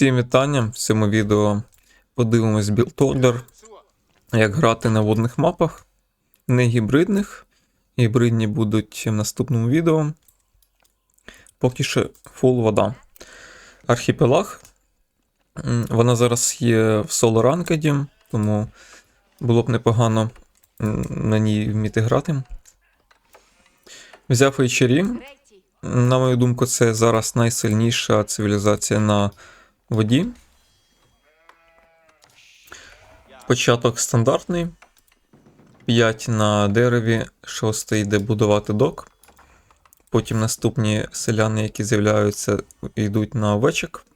Всім вітання. В цьому відео подивимось Build Order, як грати на водних мапах, не гібридних. Гібридні будуть в наступному відео. Поки що фул вода. Архіпелаг. Вона зараз є в соло ранкеді, тому було б непогано на ній вміти грати. Взяв вечері. На мою думку, це зараз найсильніша цивілізація на воді. Початок стандартний. 5 на дереві, 6 йде будувати док. Потім наступні селяни, які з'являються, йдуть на овечок.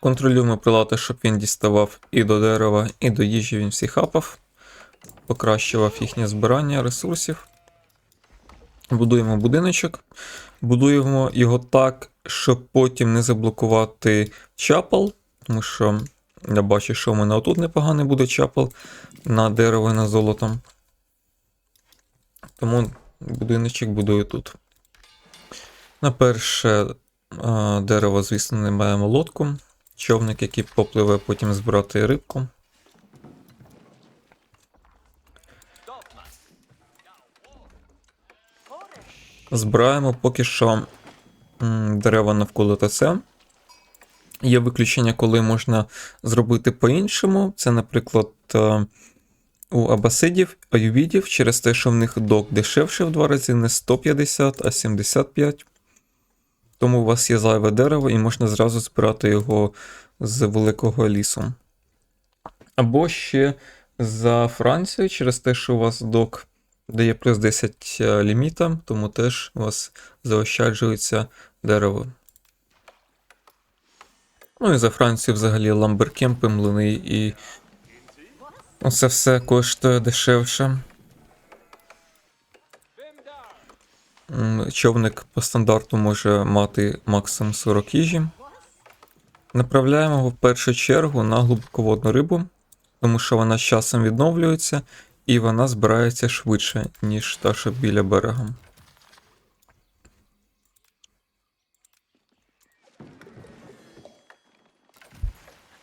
Контролюємо прилати, щоб він діставав і до дерева, і до їжі він всі хапав. Покращував їхнє збирання ресурсів. Будуємо будиночок. Будуємо його так, щоб потім не заблокувати чапел, тому що я бачу, що в мене отут непоганий буде чапел на дерево і на золото. Тому будиночок будую тут. На перше дерево, звісно, не маємо лодку. Човник, який попливе потім збирати рибку. Збираємо поки що дерева навколо ТЦ. Є виключення, коли можна зробити по-іншому. Це, наприклад, е, у абасидів, аювідів, через те, що в них док дешевше в два рази, не 150, а 75. Тому у вас є зайве дерево і можна зразу збирати його з великого лісу. Або ще за Францію, через те, що у вас док дає плюс 10 ліміта, тому теж у вас заощаджується дерево. Ну і за Францію взагалі ламберкемпи, млини і оце все коштує дешевше. Човник по стандарту може мати максимум 40 їжі. Направляємо його в першу чергу на глибоководну рибу, тому що вона з часом відновлюється і вона збирається швидше, ніж та, що біля берега.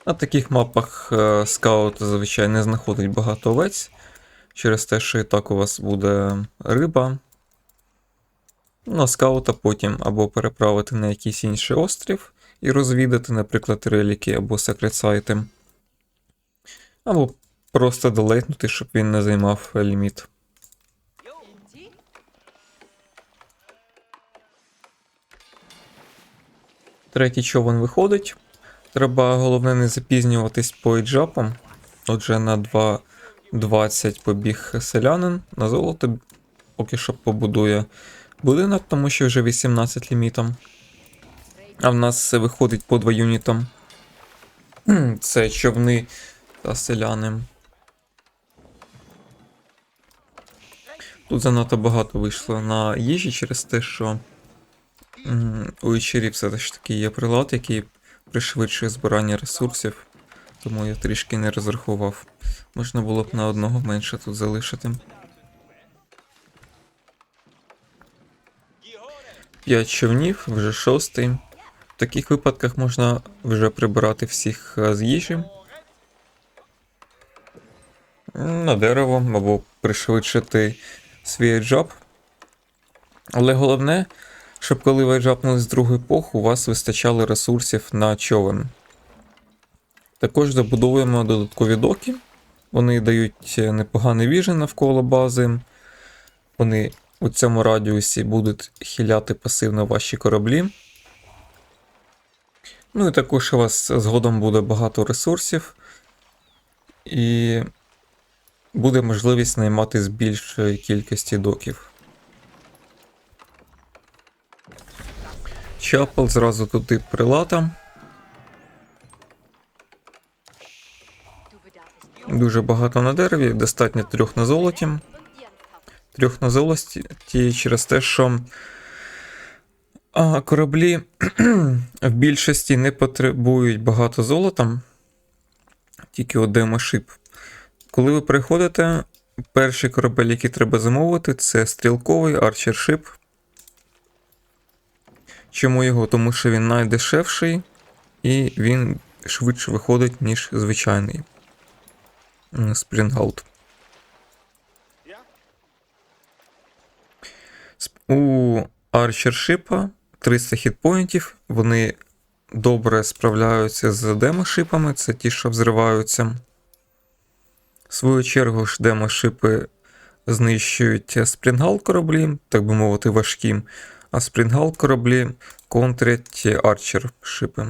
На таких мапах е, скаут зазвичай не знаходить багато овець, через те, що і так у вас буде риба. Ну, а скаута потім або переправити на якийсь інший острів і розвідати, наприклад, реліки або секрет-сайти. Або просто делейтнути, щоб він не займав е, ліміт. Третій човен виходить. Треба головне не запізнюватись по іджапам. Отже, на 2.20 побіг селянин на золото. Поки що побудує будинок, тому що вже 18 лімітом. А в нас виходить по 2 юнітам. Це човни та селяни. Тут занадто багато вийшло на їжі через те, що у вечері все ж таки є прилад, який пришвидшує збирання ресурсів, тому я трішки не розрахував. Можна було б на одного менше тут залишити. 5 човнів, вже шостий. В таких випадках можна вже прибирати всіх е, з їжі. На дерево або пришвидшити свій джаб. Але головне, щоб коли ви джапнули з другої епохи, у вас вистачало ресурсів на човен. Також забудовуємо додаткові доки. Вони дають е, непоганий віжен навколо бази. Вони у цьому радіусі будуть хиляти пасивно ваші кораблі. Ну і також у вас згодом буде багато ресурсів. І буде можливість наймати з більшої кількості доків. Чапел зразу туди прилата. Дуже багато на дереві, достатньо трьох на золоті. Трьох на золоті через те, що а, кораблі в більшості не потребують багато золота, тільки от демошип. Коли ви приходите, перший корабель, який треба замовити, це стрілковий арчершип. Чому його? Тому що він найдешевший, і він швидше виходить, ніж звичайний спрінгаут. У Archer шипа 300 хітпоінтів. Вони добре справляються з демошипами, це ті, що взриваються. Свою чергу ж демошипи знищують спрінгал кораблі, так би мовити, важкі, а спрінгал кораблі контрять арчер шипи.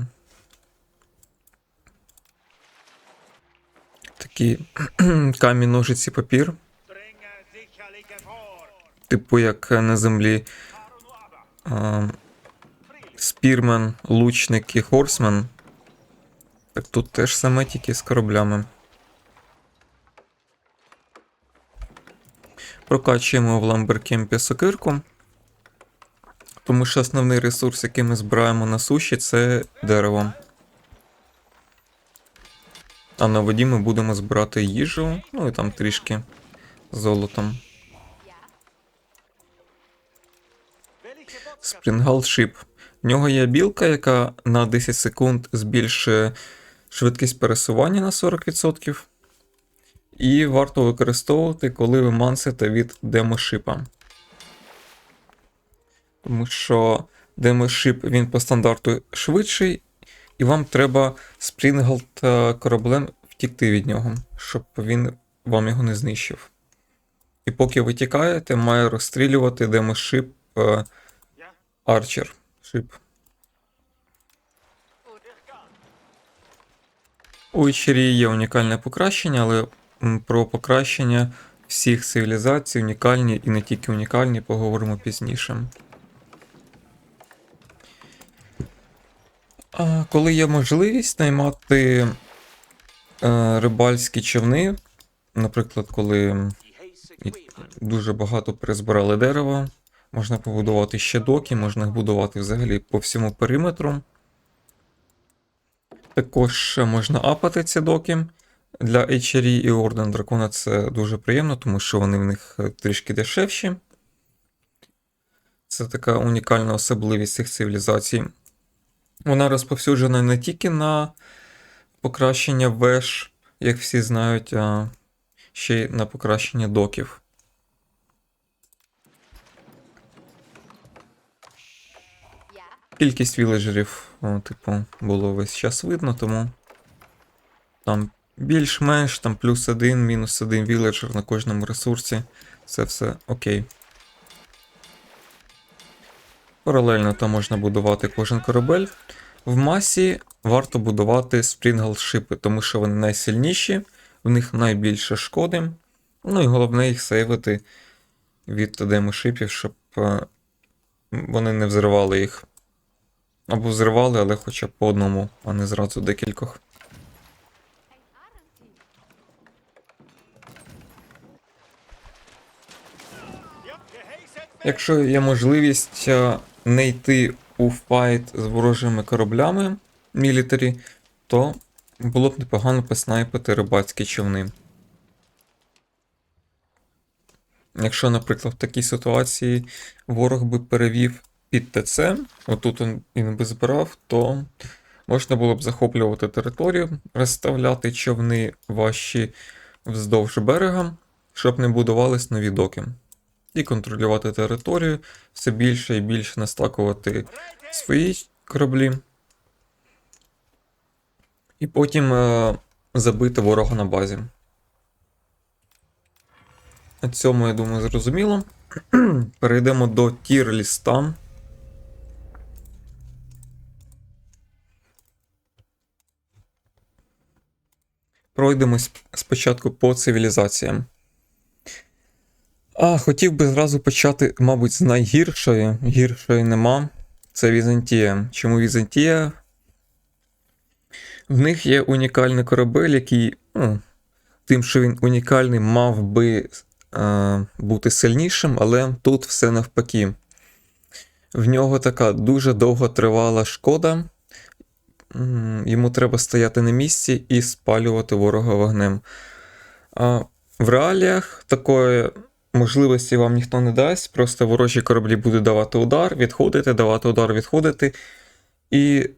Такі камінь, ножиці, папір, типу як на землі а, спірмен, лучник і хорсмен. Так тут теж саме тільки з кораблями. Прокачуємо в ламберкемпі сокирку. Тому що основний ресурс, який ми збираємо на суші, це дерево. А на воді ми будемо збирати їжу, ну і там трішки золотом. Спрінгал шип. В нього є білка, яка на 10 секунд збільшує швидкість пересування на 40%. І варто використовувати, коли ви мансите від демошипа. Тому що демошип він по стандарту швидший, і вам треба спрінгалт е, кораблем втікти від нього, щоб він вам його не знищив. І поки ви тікаєте, має розстрілювати демошип е, Арчер. Шип. У Ічері є унікальне покращення, але про покращення всіх цивілізацій, унікальні і не тільки унікальні, поговоримо пізніше. А коли є можливість наймати е, рибальські човни, наприклад, коли дуже багато призбирали дерева, можна побудувати ще доки, можна їх будувати взагалі по всьому периметру. Також можна апати ці доки. Для HRE і Орден Дракона це дуже приємно, тому що вони в них е, трішки дешевші. Це така унікальна особливість цих цивілізацій. Вона розповсюджена не тільки на покращення веж, як всі знають, а ще й на покращення доків. Кількість віледжерів, типу, було весь час видно, тому там більш-менш, там плюс один, мінус один віледжер на кожному ресурсі. Це все окей. Паралельно там можна будувати кожен корабель. В масі варто будувати спрінгл шипи, тому що вони найсильніші, в них найбільше шкоди. Ну і головне їх сейвити від демошипів, щоб е, вони не взривали їх. Або взривали, але хоча б по одному, а не зразу декількох. Якщо є можливість е, не йти у файт з ворожими кораблями мілітарі, то було б непогано поснайпити рибацькі човни. Якщо, наприклад, в такій ситуації ворог би перевів під ТЦ, отут він- він би збирав, то можна було б захоплювати територію, розставляти човни ваші вздовж берега, щоб не будувались нові доки. І контролювати територію, все більше і більше настакувати свої кораблі. І потім е, забити ворога на базі. На цьому, я думаю, зрозуміло. Перейдемо до тір-ліста. Пройдемось спочатку по цивілізаціям. А, хотів би зразу почати, мабуть, з найгіршої. Гіршої нема. Це Візантія. Чому Візантія? В них є унікальний корабель, який, ну, тим, що він унікальний, мав би е, бути сильнішим, але тут все навпаки. В нього така дуже довготривала шкода. Йому треба стояти на місці і спалювати ворога вогнем. А в реаліях такої можливості вам ніхто не дасть. Просто ворожі кораблі будуть давати удар, відходити, давати удар, відходити. І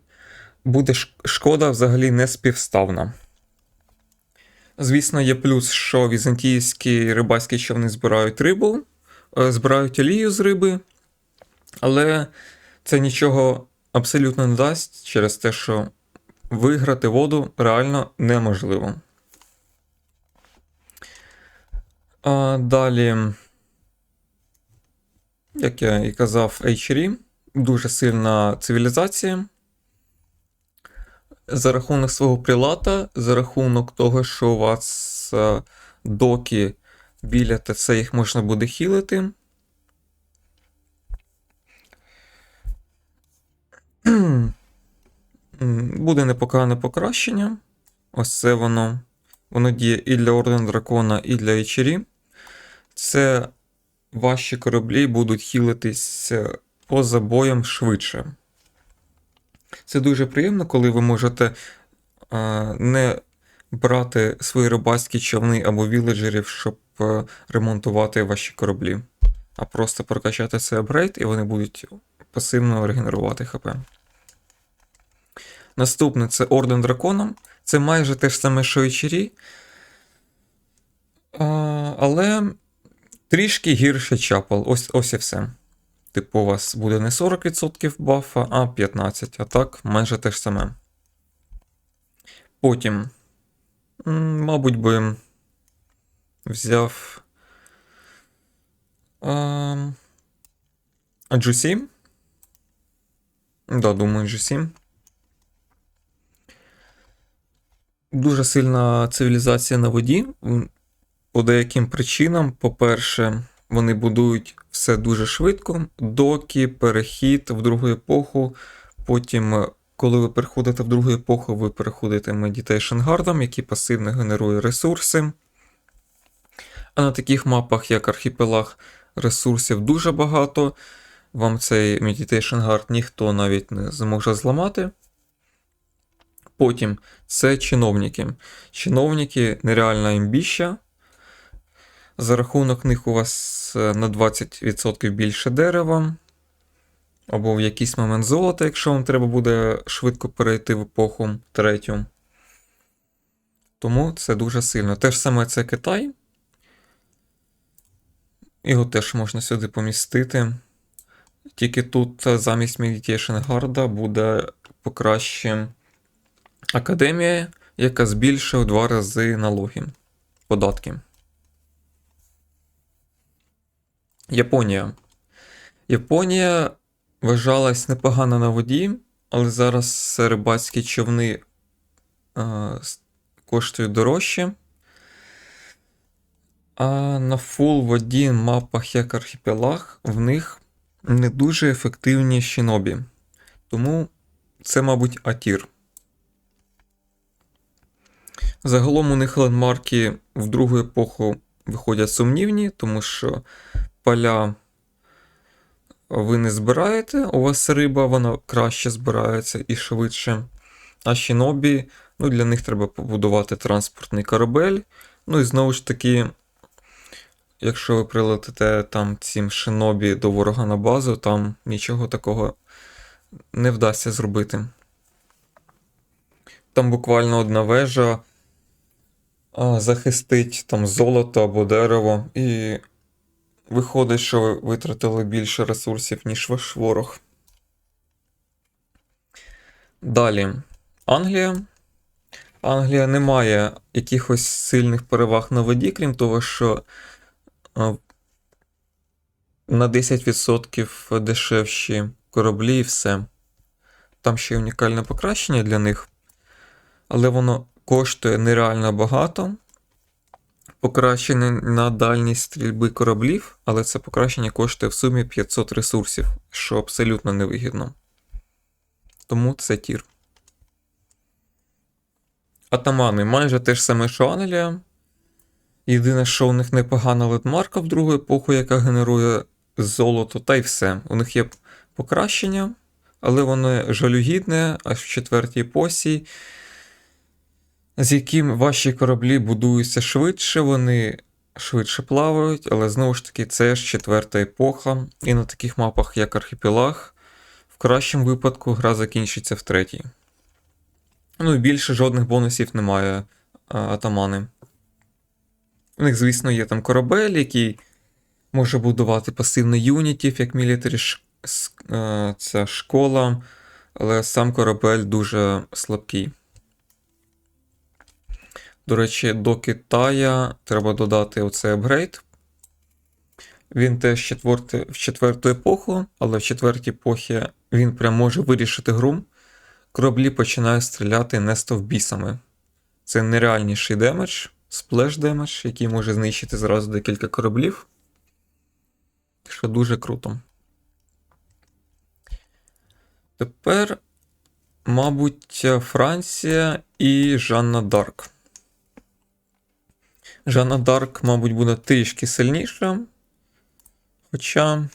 буде шкода взагалі не співставна. Звісно, є плюс, що візантійські рибальські човни збирають рибу, е, збирають олію з риби, але це нічого абсолютно не дасть через те, що виграти воду реально неможливо. А далі, як я і казав, HRE, дуже сильна цивілізація. За рахунок свого прилата, за рахунок того, що у вас е, доки біля ТЦ їх можна буде хілити. Буде непогане покращення. Ось це воно. Воно діє і для Орден Дракона, і для HRE. Це ваші кораблі будуть хілитись е, поза боєм швидше. Це дуже приємно, коли ви можете е, не брати свої рибальські човни або віледжерів, щоб е, ремонтувати ваші кораблі, а просто прокачати цей апгрейд, і вони будуть пасивно регенерувати ХП. Наступне це Орден Дракона. Це майже те ж саме, що і Чирі. А, але трішки гірше чапал. Ось, ось і все. Типу, у вас буде не 40% бафа, а 15%. А так, майже те ж саме. Потім, мабуть, би взяв. А, G7. Да, думаю, G7. Дуже сильна цивілізація на воді. По деяким причинам, по-перше, вони будують все дуже швидко. Доки, перехід в другу епоху. Потім, е, коли ви переходите в другу епоху, ви переходите Meditation Guard, який пасивно генерує ресурси. А на таких мапах, як архіпелаг, ресурсів дуже багато. Вам цей Meditation Guard ніхто навіть не зможе зламати. Потім це чиновники. Чиновники нереальна імбіща. За рахунок них у вас е, на 20% більше дерева. Або в якийсь момент золота, якщо вам треба буде швидко перейти в епоху третю. Тому це дуже сильно. Те ж саме це Китай. Його теж можна сюди помістити. Тільки тут е, замість Meditation Guard буде покраще академія, яка збільшує в два рази налоги, податки. Японія. Японія вважалась непогано на воді, але зараз рибацькі човни е, коштують дорожче. А на фул воді мапах як архіпелаг в них не дуже ефективні шинобі. Тому це, мабуть, атір. Загалом у них лендмарки в другу епоху виходять сумнівні, тому що поля ви не збираєте, у вас риба, вона краще збирається і швидше. А шинобі, ну для них треба побудувати транспортний корабель. Ну і знову ж таки, якщо ви прилетите там цим шинобі до ворога на базу, там нічого такого не вдасться зробити. Там буквально одна вежа захистить там золото або дерево, і виходить, що ви витратили більше ресурсів, ніж ваш ворог. Далі. Англія. Англія не має якихось сильних переваг на воді, крім того, що на 10% дешевші кораблі і все. Там ще унікальне покращення для них, але воно коштує нереально багато. Покращення на дальність стрільби кораблів, але це покращення коштує в сумі 500 ресурсів, що абсолютно невигідно. Тому це тір. Атамани майже те ж саме, що Англія. Єдине, що у них непогана летмарка в другу епоху, яка генерує золото, та й все. У них є покращення, але воно жалюгідне, аж в четвертій епосі, з яким ваші кораблі будуються швидше, вони швидше плавають, але знову ж таки, це ж четверта епоха, і на таких мапах, як архіпелаг, в кращому випадку гра закінчиться в третій. Ну і більше жодних бонусів немає а, атамани. У них, звісно, є там корабель, який може будувати пасивно юнітів, як мілітарі е, ця школа, але сам корабель дуже слабкий. До речі, до Китая треба додати оцей апгрейд. Він теж в четверту епоху, але в четвертій епохі він прям може вирішити гру. Кораблі починають стріляти не стовбісами. Це нереальніший демедж, сплеш демедж, який може знищити зразу декілька кораблів. Що дуже круто. Тепер, мабуть, Франція і Жанна Дарк. Жанна Дарк, мабуть, буде трішки сильніша. Хоча,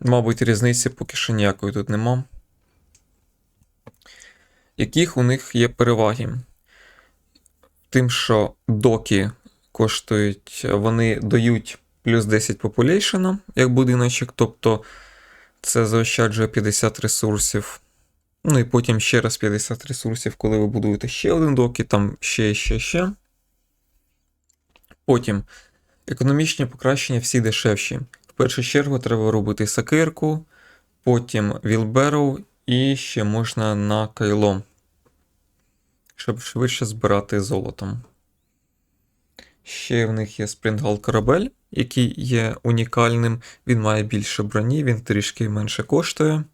мабуть, різниці поки що ніякої тут нема. Яких у них є переваги? Тим, що доки коштують, вони дають плюс 10 популяйшена, як будиночок, тобто це заощаджує 50 ресурсів. Ну і потім ще раз 50 ресурсів, коли ви будуєте ще один док, і там ще, ще, ще. Потім економічні покращення всі дешевші. В першу чергу треба робити сакирку, потім вілбероу і ще можна на кайло, щоб швидше збирати золотом. Ще в них є Спрінгал корабель, який є унікальним. Він має більше броні, він трішки менше коштує,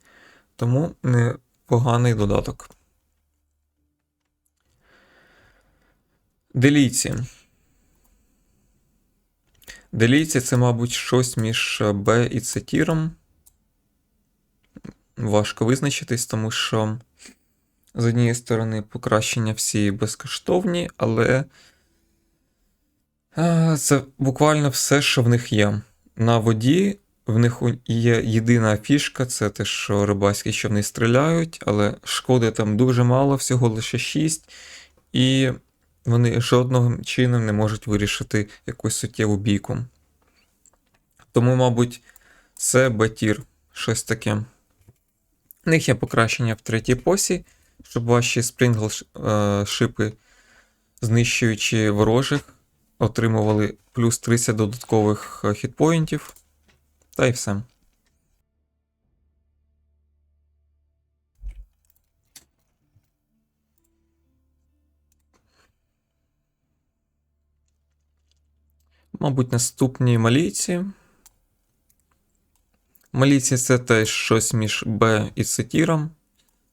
тому непоганий додаток. Делійці. Делійці це, мабуть, щось між Б і С тіром. Важко визначитись, тому що з однієї сторони покращення всі безкоштовні, але Це буквально все, що в них є. На воді в них є єдина фішка, це те, що рибальські човни стріляють, але шкоди там дуже мало, всього лише 6, і вони жодного чином не можуть вирішити якусь суттєву бійку. Тому, мабуть, це Б-тір, щось таке. В них є покращення в третій посі, щоб ваші спрінгл е, знищуючи ворожих, отримували плюс 30 додаткових е, хітпоінтів. Та й все. Мабуть, наступні малійці. Малійці це теж щось між Б і С тіром.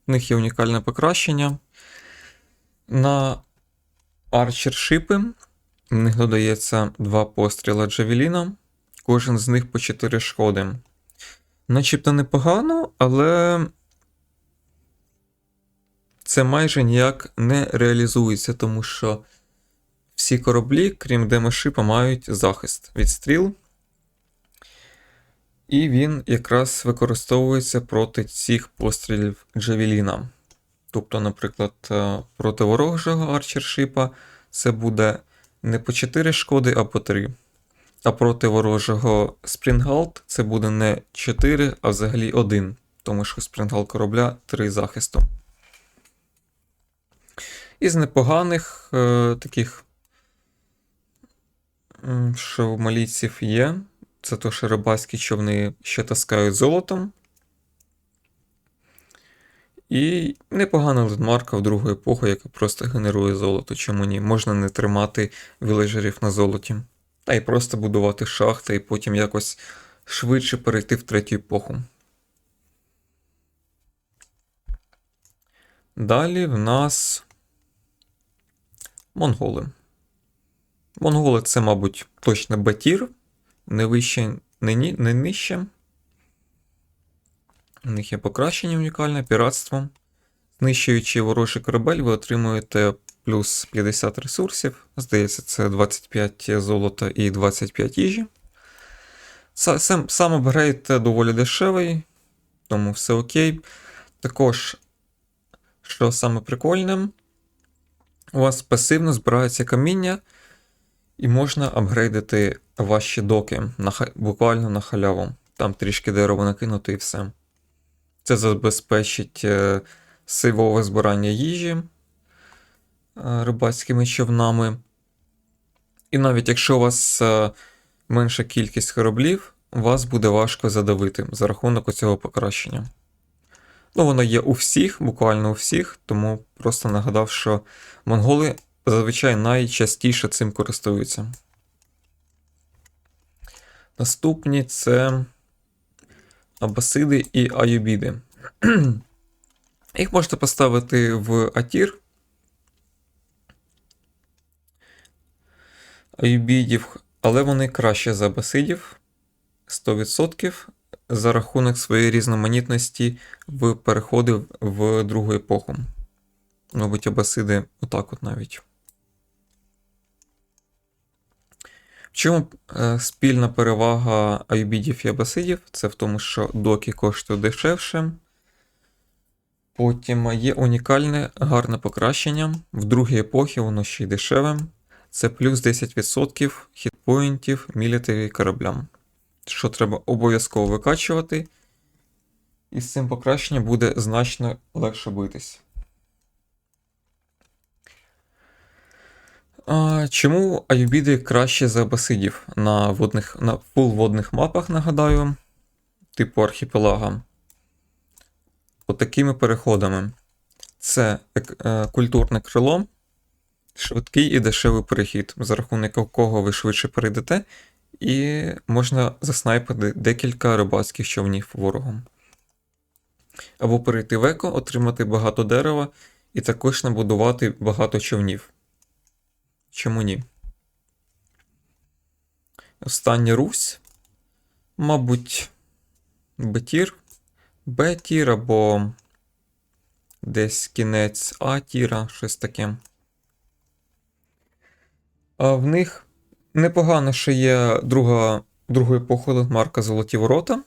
В них є унікальне покращення. На арчершипи в них додається два постріла Джавеліна, кожен з них по 4 шкоди. Начебто непогано, але це майже ніяк не реалізується, тому що всі кораблі, крім демошипа, мають захист від стріл. І він якраз використовується проти цих пострілів Джавеліна. Тобто, наприклад, е, проти ворожого арчершипа це буде не по 4 шкоди, а по 3. А проти ворожого Спрінгалт це буде не 4, а взагалі 1. Тому що Спрінгал корабля 3 захисту. Із непоганих е, таких, що в малійців є, це то, що рибальські човни ще таскають золотом. І непогана лендмарка в другу епоху, яка просто генерує золото. Чому ні? Можна не тримати віледжерів на золоті. Та й просто будувати шахти, і потім якось швидше перейти в третю епоху. Далі в нас монголи. Монголи це, мабуть, точно Батір, не вище, не, ні, не нижче. У них є покращення унікальне, піратство. Знищуючи ворожий корабель, ви отримуєте плюс 50 ресурсів. Здається, це 25 золота і 25 їжі. Сам, сам апгрейд доволі дешевий, тому все окей. Також, що саме прикольне, у вас пасивно збирається каміння, і можна апгрейдити ваші доки на, буквально на халяву. Там трішки дерева накинути і все. Це забезпечить е, сейвове збирання їжі рибацькими човнами. І навіть якщо у вас е, менша кількість кораблів, вас буде важко задавити за рахунок цього покращення. Ну, воно є у всіх, буквально у всіх, тому просто нагадав, що монголи зазвичай найчастіше цим користуються. Наступні це абасиди і аюбіди. Їх можете поставити в атір. Аюбідів, але вони краще за абасидів 100% за рахунок своєї різноманітності в переходи в другу епоху. Мабуть, абасиди отак от навіть. В чому е, спільна перевага аюбідів і абасидів? Це в тому, що доки коштують дешевше. Потім є унікальне гарне покращення. В другій епохі воно ще й дешеве. Це плюс 10% хітпоінтів мілітарі кораблям. Що треба обов'язково викачувати. І з цим покращенням буде значно легше битись. А, чому аюбіди краще за абасидів на водних, на фул-водних мапах, нагадаю, типу архіпелага? Отакими переходами. Це е, культурне крило, швидкий і дешевий перехід, за рахунок якого ви швидше перейдете, і можна заснайпити декілька рибацьких човнів ворогом. Або перейти в еко, отримати багато дерева і також набудувати багато човнів. Чому ні? Остання Русь. Мабуть, Б-тір, Б-тір або десь кінець А-тіра, щось таке. А в них непогано ще є друга, другої епохи лендмарка Золоті Ворота,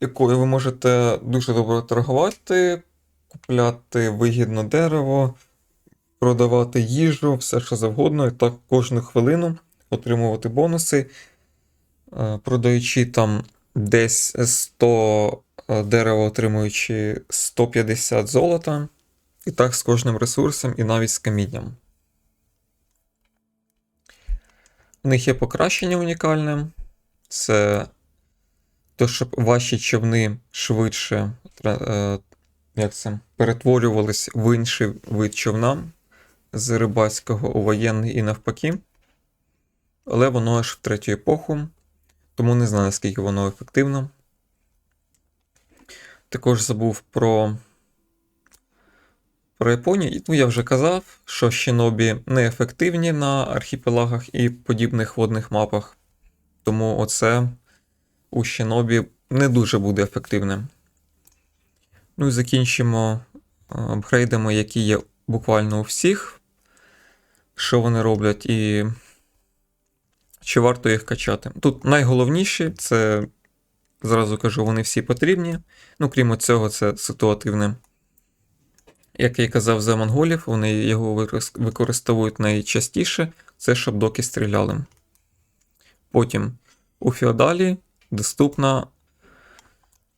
якою ви можете дуже добре торгувати, купляти вигідно дерево, продавати їжу, все що завгодно, і так кожну хвилину отримувати бонуси, е, продаючи там десь 100 дерева, отримуючи 150 золота, і так з кожним ресурсом, і навіть з камінням. У них є покращення унікальне. Це то, щоб ваші човни швидше е, як це, перетворювались в інший вид човна з рибацького у воєнний і навпаки. Але воно аж в третю епоху, тому не знаю, наскільки воно ефективно. Також забув про, про Японію. Ну, я вже казав, що Шинобі не ефективні на архіпелагах і подібних водних мапах. Тому оце у Шинобі не дуже буде ефективним. Ну і закінчимо е, апгрейдами, які є буквально у всіх. Що вони роблять, і чи варто їх качати. Тут найголовніші це, зразу кажу, вони всі потрібні. Ну, крім цього, це ситуативне. Як я й казав за монголів, вони його використовують найчастіше, це щоб доки стріляли. Потім у феодалі доступна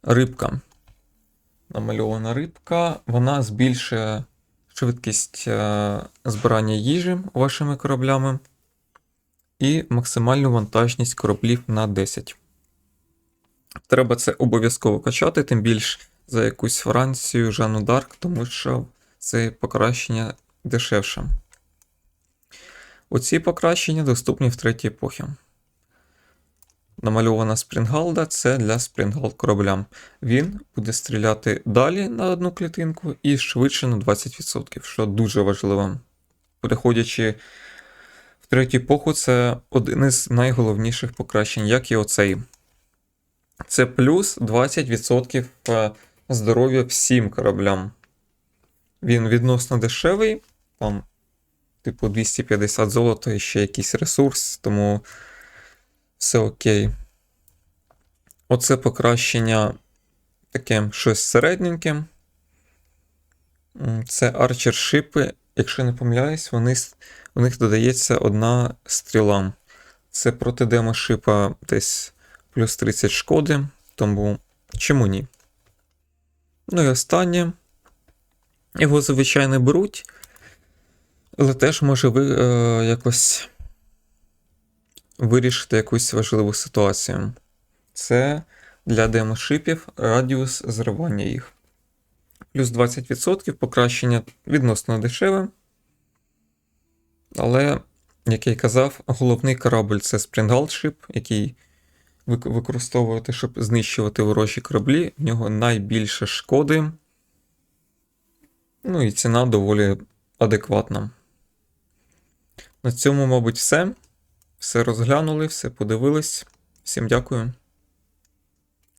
рибка. Намальована рибка, вона збільшує швидкість е, збирання їжі вашими кораблями і максимальну вантажність кораблів на 10. Треба це обов'язково качати, тим більш за якусь Францію, Жанну Дарк, тому що це покращення дешевше. Оці покращення доступні в третій епохі. Намальована Спрінгалда це для Спрінгал кораблям. Він буде стріляти далі на одну клітинку і швидше на 20%, що дуже важливо. Переходячи в третю епоху, це один із найголовніших покращень, як і оцей. Це плюс 20% е, здоров'я всім кораблям. Він відносно дешевий, там, типу, 250 золота і ще якийсь ресурс, тому все окей. Оце покращення таке щось середненьке. Це арчершипи. Якщо не помиляюсь, вони, у них додається одна стріла. Це проти демошипа десь плюс 30 шкоди, тому чому ні? Ну і останнє. Його звичайно беруть, але теж може ви, е, якось вирішити якусь важливу ситуацію. Це для демошипів радіус зривання їх. Плюс 20% покращення відносно дешеве. Але, як я й казав, головний корабль це Springald який ви використовуєте, щоб знищувати ворожі кораблі. В нього найбільше шкоди. Ну і ціна доволі адекватна. На цьому, мабуть, все. Все розглянули, все подивились. Всім дякую.